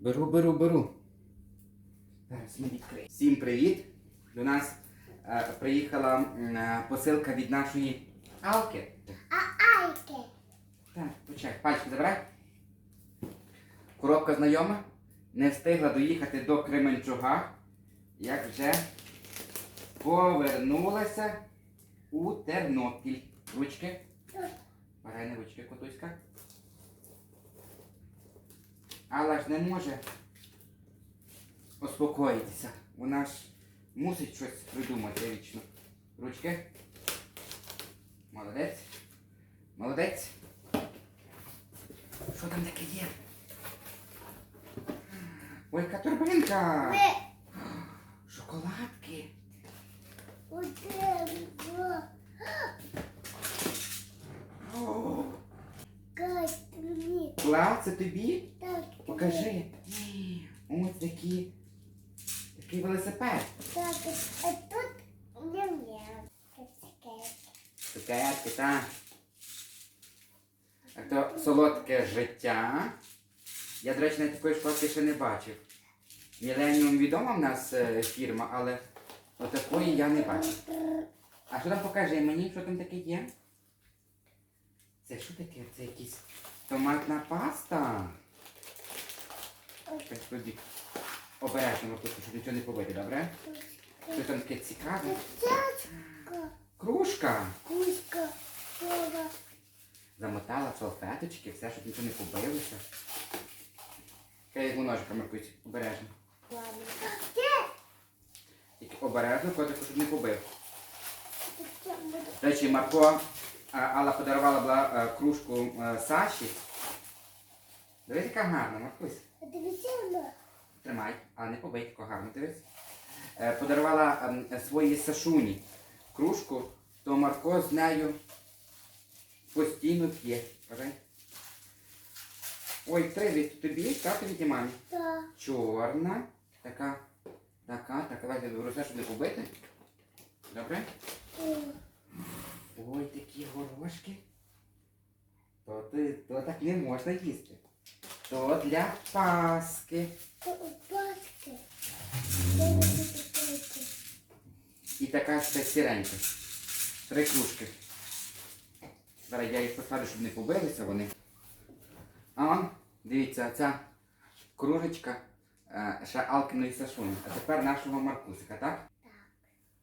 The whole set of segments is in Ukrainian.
Беру, беру, беру. Зараз ми відкриємо. Всім привіт! До нас е, приїхала е, посилка від нашої Алки. А Айки. Так, почекай, пальчик забирай. Коробка знайома. Не встигла доїхати до Кременчуга, як вже повернулася у Тернопіль. Ручки. Парайна ручки, котуська. Але ж не може успокоїтися. Вона ж мусить щось придумати вічно. Ручки. Молодець. Молодець. Що там таке є? Ой, яка торбинка! Шоколадки. Клас, це тобі? Покажи. Ось такі. Такий велосипед. Так, а тут ням-ням. Цукерки, так. А то солодке життя. Я, до речі, навіть такої шоколадки ще не бачив. Міленіум відома в нас е, фірма, але отакої я не бачив. А що там покажи мені, що там таке є? Це що таке? Це якась томатна паста. Тоді обережно, Мартусю, щоб нічого не побити, добре? Що там таке цікаве? Кружка. кузька. Замотала салфеточки, все, щоб нічого не побилося. Я його ножиком Маркусь, обережно. Тільки обережно, котику, щоб не побив. До речі, Марко, Алла подарувала була е, кружку е, Саші. Дивись, яка гарна, Маркусь. А дивися на. Тримай, але не побий, тако гарно дивись. Е, Подарувала ем, своїй Сашуні кружку, то Марко з нею постійно п'є. Ой, три від тобі, так від і мамі. Та. Чорна, така, така, така, давайте росе, щоб не побити. Добре? Ой, такі горошки. То, ти, то так не можна їсти. То для паски. такі? І така ще сіренька. Три кружки. Зараз я їх посадю, щоб не побилися вони. А он, дивіться, ця кружечка е, ще Алкиної Сашуні. А тепер нашого Маркусика, так? Так.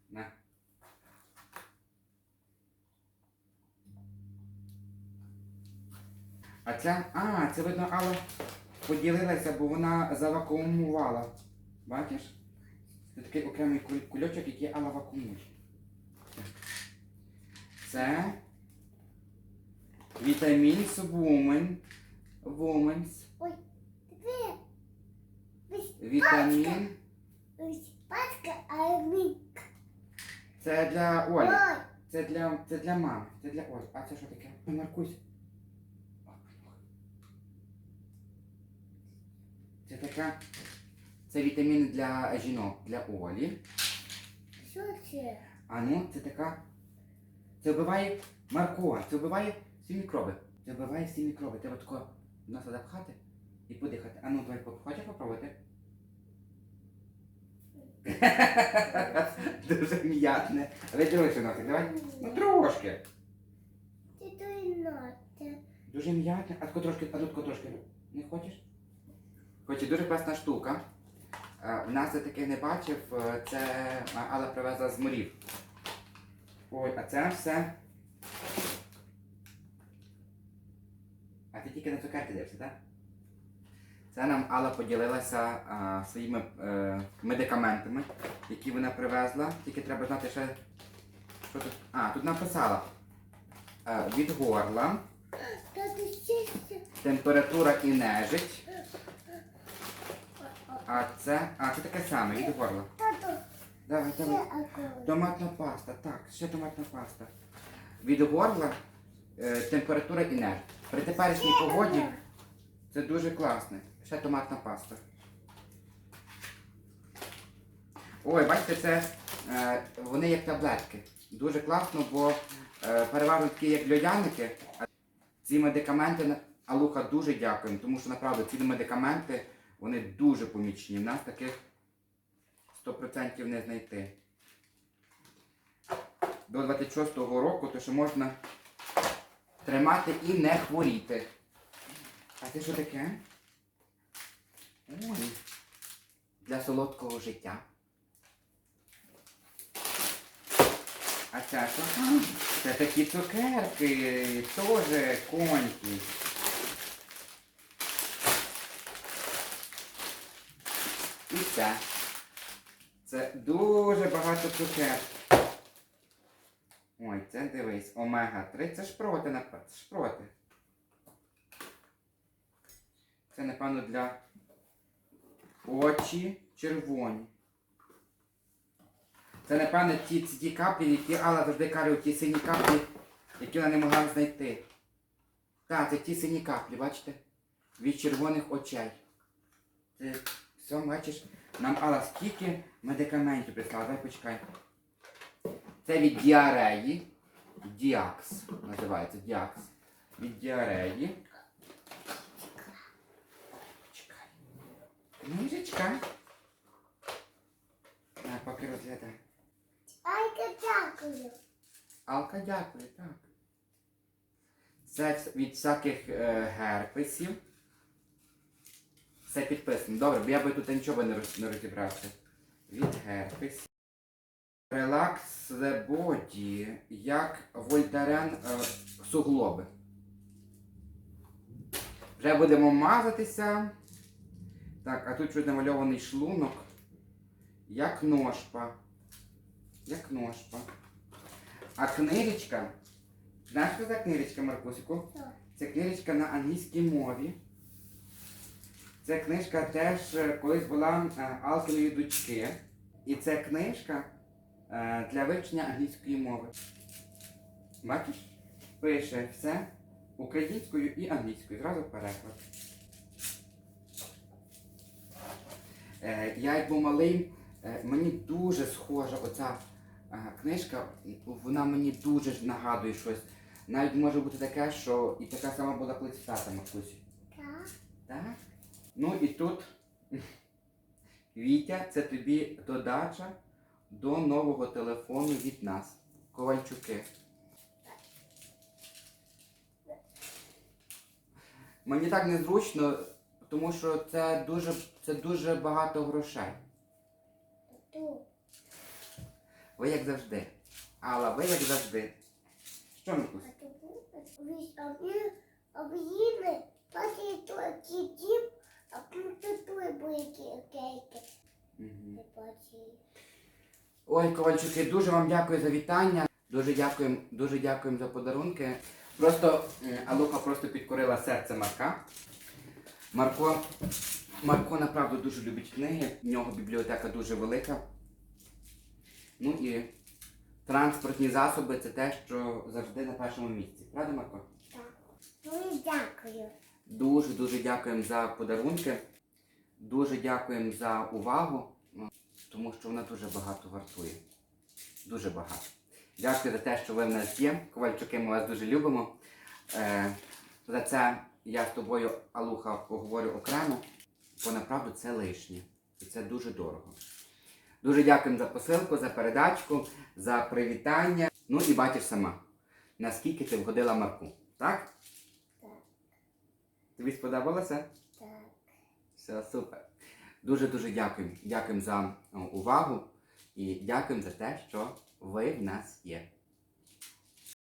На. А ця. А, це видно, Алла поділилася, бо вона завакуумувала. Бачиш? Це такий окремий кульочок, який Алла вакуумує. Це Vitamins Woman. Women's. Ой. Вітамін. Це для Олі. Це для, це для мами. Це для Олі. А це що таке? Маркусь. Це така. Це вітаміни для жінок, для Олі. що це? А ну, це така. Це вбиває Марко, це вбиває всі мікроби. Це вбиває всі мікроби. Треба тако носа запхати і подихати. А ну, давай хочеш попробувати? Дуже м'ятне. Але трошки носик, давай. Ну трошки. Це той ноти. Дуже м'ятне. А тако трошки, а тако трошки. Не хочеш? Хоче дуже класна штука. Е, В нас я таке не бачив. Е, Це е, Алла привезла з морів. Ой, а це все. А ти тільки на цукерки дивишся, так? Це нам Алла поділилася а, своїми е, медикаментами, які вона привезла. Тільки треба знати ще. Що тут? А, тут написала. Е, від горла. Температура і нежить. А це. А, це таке саме, від горла. Тато, Давай, давай. Томатна паста, так, ще томатна паста. Від горла е, температура і нежить. При теперішній погоді це дуже класно. Ще томатна паста. Ой, бачите, це е, вони як таблетки. Дуже класно, бо е, переважно такі як льодяники. Ці медикаменти, Алуха, дуже дякуємо, тому що направду ці медикаменти Вони дуже помічні. В нас таких 100% не знайти. До 26-го року, то що можна тримати і не хворіти. А це що таке? Ой, для солодкого життя. А це що? Це такі цукерки, теж коньки. І це. Дуже багато цукерок. Ой, це дивись, омега-3. Це шпроти, напевно. Шпроти. Це, напевно, для очі червоні. Це, напевно, ті, ті каплі, які Алла завжди каже, ті сині каплі, які вона не могла знайти. Так, це ті сині каплі, бачите? Від червоних очей. Це все, бачиш, нам Алла скільки медикаментів прислала, давай почекай. Це від діареї. Діакс називається діакс. Від діареї. Чекай. Книжечка. А, поки розглядай. Айка, дякую. Алка дякую, так. Це від всяких е, герпесів. Все підписано. Добре, бо я би тут нічого не, розібрався. Від. Relax the body, як вольтарен е, суглоби. Вже будемо мазатися. Так, а тут щось намальований шлунок. Як ножпа. Як ножпа. А книжечка. Знаєш, що за книжечка, Маркусику? Це книжечка на англійській мові. Ця книжка теж е, колись була е, Алкиної дочки. І це книжка е, для вивчення англійської мови. Бачиш? Пише все українською і англійською. Зразу переклад. Я як був малий, мені дуже схожа оця книжка, вона мені дуже нагадує щось. Навіть може бути таке, що і така сама була колись в тата Так. Так? Ну і тут Вітя, це тобі додача до нового телефону від нас. Ковальчуки. Мені так незручно, тому що це дуже, це дуже багато грошей. Ви як завжди. Алла, ви як завжди. Що, Микусь? Об'їли, потім дім, а той були кейки. Бачив. Ой, Ковальчуки, дуже вам дякую за вітання. Дуже дякуємо, дуже дякуємо за подарунки. Просто е, Алуха просто підкорила серце Марка. Марко, Марко направду дуже любить книги, в нього бібліотека дуже велика. Ну і транспортні засоби це те, що завжди на першому місці. Правда, Марко? Так. Ну і дякую. Дуже дуже дякуємо за подарунки. Дуже дякуємо за увагу, ну, тому що вона дуже багато вартує. Дуже багато. Дякую за те, що ви в нас є. Ковальчуки, ми вас дуже любимо. Е, за це я з тобою, Алуха, поговорю окремо, бо направду це лишнє. І це дуже дорого. Дуже дякуємо за посилку, за передачку, за привітання. Ну і бачиш сама, наскільки ти вгодила Марку. Так. Тобі сподобалося? Так. Все, супер. Дуже-дуже дякуємо. Дякуємо за увагу і дякуємо за те, що ви в нас є.